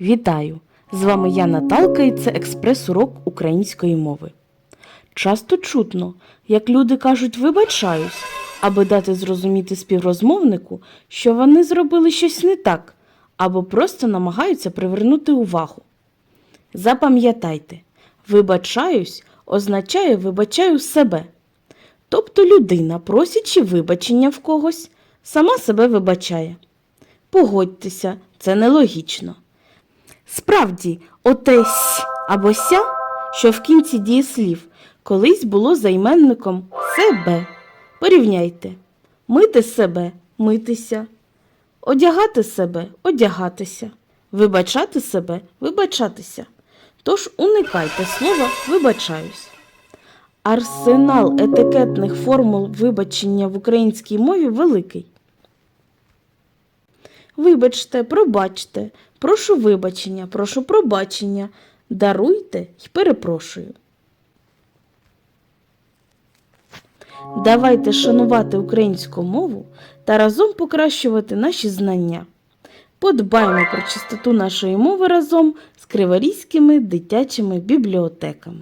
Вітаю! З вами я Наталка і це експрес-урок української мови. Часто чутно, як люди кажуть вибачаюсь, аби дати зрозуміти співрозмовнику, що вони зробили щось не так, або просто намагаються привернути увагу. Запам'ятайте, вибачаюсь означає вибачаю себе. Тобто людина, просячи вибачення в когось, сама себе вибачає. Погодьтеся, це нелогічно. Справді, оте «сь» або ся, що в кінці дієслів, колись було займенником себе. Порівняйте мити себе митися, одягати себе одягатися, вибачати себе вибачатися. Тож уникайте слова вибачаюсь. Арсенал етикетних формул вибачення в українській мові великий. Вибачте, пробачте, прошу вибачення, прошу пробачення, даруйте й перепрошую. Давайте шанувати українську мову та разом покращувати наші знання. Подбаймо про чистоту нашої мови разом з криворізькими дитячими бібліотеками.